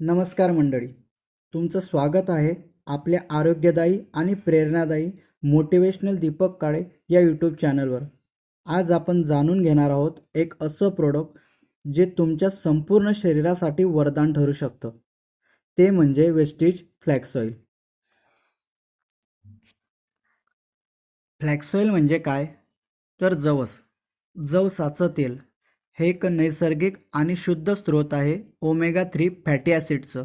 नमस्कार मंडळी. तुमचं स्वागत आहे आपल्या आरोग्यदायी आणि प्रेरणादायी मोटिवेशनल दीपक काळे या यूट्यूब चॅनलवर आज आपण जाणून घेणार आहोत एक असं प्रोडक्ट जे तुमच्या संपूर्ण शरीरासाठी वरदान ठरू शकतं. ते म्हणजे Vestige flax oil flax oil म्हणजे काय? तर जवस. जवसाचं तेल. हे एक नैसर्गिक आणि शुद्ध स्रोत आहे ओमेगा थ्री फॅटी ॲसिडचं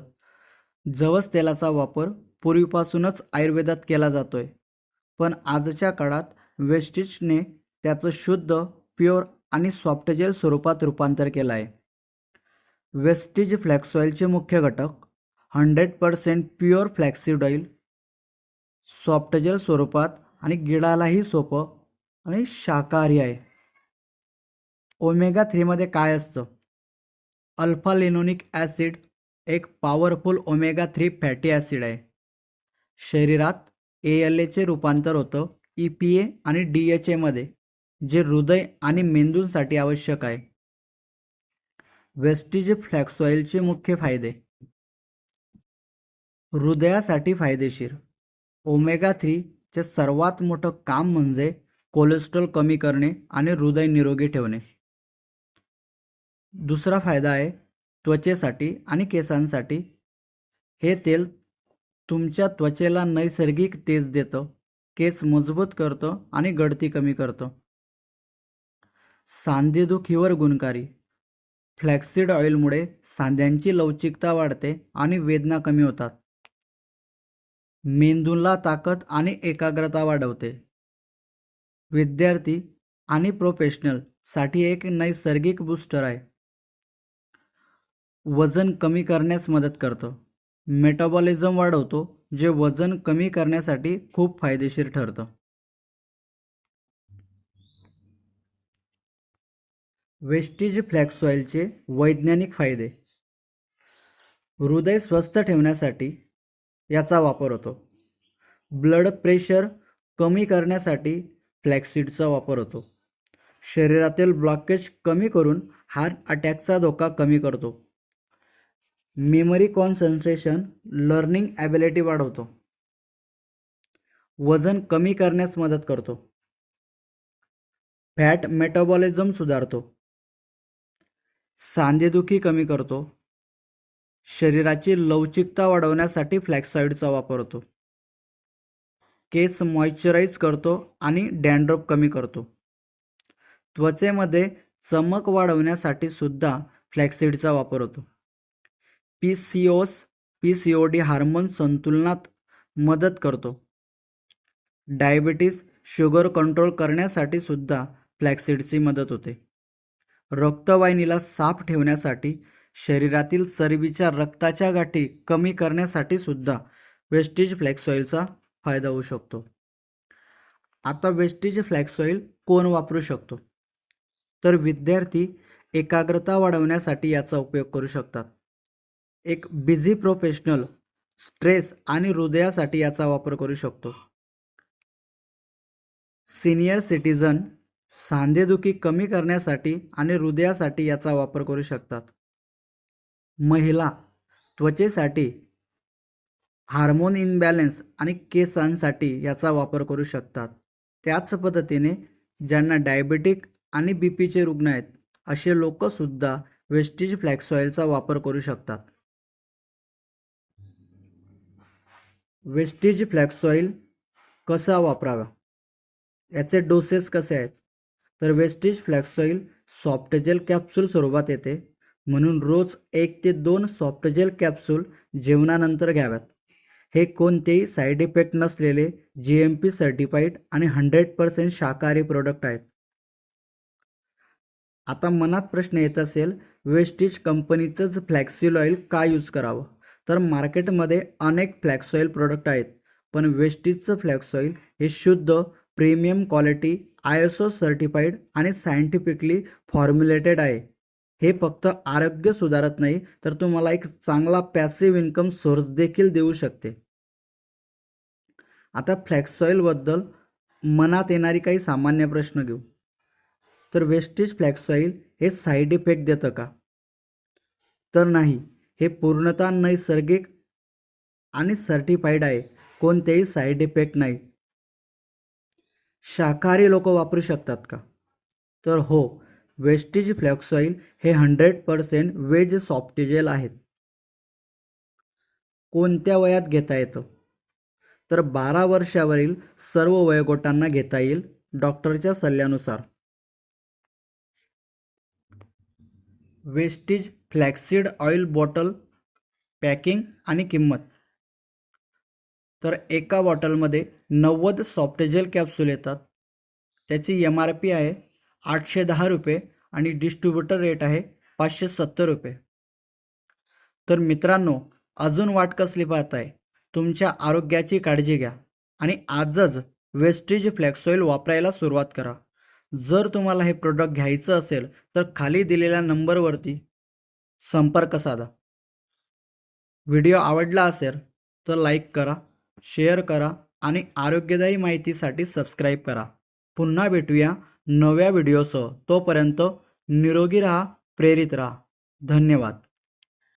जवस तेलाचा वापर पूर्वीपासूनच आयुर्वेदात केला जातोय. पण आजच्या काळात वेस्टिजने त्याचं शुद्ध प्युअर आणि सॉफ्टजेल स्वरूपात रूपांतर केलं आहे. वेस्टिज फ्लॅक्स ऑइलचे मुख्य घटक hundred percent pure flaxseed oil softgel स्वरूपात आणि गिळालाही सोपं आणि शाकाहारी आहे. ओमेगा थ्रीमध्ये काय असतं? अल्फा लिनोनिक ॲसिड एक powerful omega three fatty acid आहे. शरीरात ए एल एचे रूपांतर होतं ई पी ए आणि डी एच एमध्ये जे हृदय आणि मेंदूंसाठी आवश्यक आहे. वेस्टिज फ्लॅक्स ऑइलचे मुख्य फायदे. हृदयासाठी फायदेशीर. ओमेगा थ्रीचे सर्वात मोठं काम म्हणजे कोलेस्ट्रॉल कमी करणे आणि हृदय निरोगी ठेवणे. दुसरा फायदा आहे त्वचेसाठी आणि केसांसाठी. हे तेल तुमच्या त्वचेला नैसर्गिक तेज देतं केस मजबूत करतो आणि गळती कमी करतो. सांधेदुखीवर गुणकारी. फ्लॅक्सीड ऑइलमुळे सांध्यांची लवचिकता वाढते आणि वेदना कमी होतात. मेंदूला ताकद आणि एकाग्रता वाढवते. विद्यार्थी आणि प्रोफेशनलसाठी एक नैसर्गिक बूस्टर आहे. वजन कमी करण्यास मदत करतं. मेटाबॉलिझम वाढवतो जे वजन कमी करण्यासाठी खूप फायदेशीर ठरतं. वेस्टीज फ्लॅक्स ऑइलचे वैज्ञानिक फायदे. हृदय स्वस्थ ठेवण्यासाठी याचा वापर होतो. ब्लड प्रेशर कमी करण्यासाठी फ्लॅक्सिडचा वापर होतो. शरीरातील ब्लॉकेज कमी करून हार्ट अटॅकचा धोका कमी करतो. मेमरी कॉन्सन्ट्रेशन लर्निंग ॲबिलिटी वाढवतो. वजन कमी करण्यास मदत करतो. फॅट मेटाबॉलिझम सुधारतो. सांधेदुखी कमी करतो. शरीराची लवचिकता वाढवण्यासाठी फ्लॅक्साईडचा वापर होतो. केस मॉइश्चराईज करतो आणि डॅन्ड्रफ कमी करतो. त्वचेमध्ये चमक वाढवण्यासाठी सुद्धा फ्लॅक्सीडचा वापर होतो. P C O S P C O D hormone संतुलनात मदत करतो. डायबिटीस शुगर कंट्रोल करण्यासाठी सुद्धा फ्लॅक्सिडची मदत होते. रक्तवाहिनीला साफ ठेवण्यासाठी शरीरातील चरबीच्या रक्ताच्या गाठी कमी करण्यासाठी सुद्धा वेस्टीज फ्लॅक्स ऑइलचा फायदा होऊ शकतो. आता वेस्टीज फ्लॅक्स ऑइल कोण वापरू शकतो? तर विद्यार्थी एकाग्रता वाढवण्यासाठी याचा उपयोग करू शकतात. एक बिझी प्रोफेशनल स्ट्रेस आणि हृदयासाठी याचा वापर करू शकतो. सिनियर सिटीजन सांधेदुखी कमी करण्यासाठी आणि हृदयासाठी याचा वापर करू शकतात. महिला त्वचेसाठी हार्मोन इनबॅलन्स आणि केसांसाठी याचा वापर करू शकतात. त्याच पद्धतीने ज्यांना डायबेटिक आणि बी पीचे रुग्ण आहेत असे लोकसुद्धा वेस्टीज फ्लॅक्स ऑइलचा वापर करू शकतात. वेस्टीज फ्लॅक्स ऑइल कसा वापरावा? याचे डोसेस कसे आहेत? तर Vestige flax oil softgel capsule स्वरूपात येते. म्हणून रोज एक ते दोन सॉफ्टजेल कॅप्सूल जेवणानंतर घ्याव्यात. हे कोणतेही साईड इफेक्ट नसलेले जी एम पी सर्टिफाईड आणि हंड्रेड पर्सेंट शाकाहारी प्रोडक्ट आहेत. आता मनात प्रश्न येत असेल वेस्टीज कंपनीचंच फ्लॅक्सिल ऑइल का यूज करावं? तर मार्केटमध्ये अनेक फ्लॅक्स ऑइल प्रोडक्ट आहेत. पण वेस्टीजचं फ्लॅक्स ऑइल हे शुद्ध premium quality I S O certified आणि सायंटिफिकली फॉर्म्युलेटेड आहे. हे फक्त आरोग्य सुधारत नाही तर तुम्हाला एक चांगला पॅसिव्ह इन्कम सोर्स देखील देऊ शकते. आता फ्लॅक्स ऑइलबद्दल मनात येणारी काही सामान्य प्रश्न घेऊ. तर वेस्टेज फ्लॅक्स ऑइल हे साईड इफेक्ट देतं का? तर नाही. हे पूर्णतः नैसर्गिक आणि सर्टिफाईड आहे. कोणतेही साईड इफेक्ट नाही. शाकाहारी लोक वापरू शकतात का? तर हो वेस्टेज फ्लॅक्स ऑइल हे हंड्रेड पर्सेंट वेज सॉफ्टीजेल आहेत. कोणत्या वयात घेता येतं? तर बारा वर्षावरील सर्व वयोगटांना घेता येईल डॉक्टरच्या सल्ल्यानुसार. Vestige flaxseed oil bottle packing आणि किंमत. तर एका बॉटलमध्ये नव्वद सॉफ्टजेल कॅप्सूल येतात. त्याची एम आर पी आहे आठशे दहा रुपये आणि डिस्ट्रीब्युटर रेट आहे पाचशे सत्तर रुपये. तर मित्रांनो अजून वाट कसली पाहताय? तुमच्या आरोग्याची काळजी घ्या आणि आजच वेस्टीज फ्लॅक्सॉईल वापरायला सुरुवात करा. जर तुम्हाला हे प्रोडक्ट घ्यायचं असेल तर खाली दिलेल्या नंबरवरती संपर्क साधा. व्हिडिओ आवडला असेल तर लाईक करा शेअर करा आणि आरोग्यदायी माहितीसाठी सबस्क्राईब करा. पुन्हा भेटूया नव्या व्हिडिओसह. तोपर्यंत निरोगी राहा प्रेरित राहा. धन्यवाद.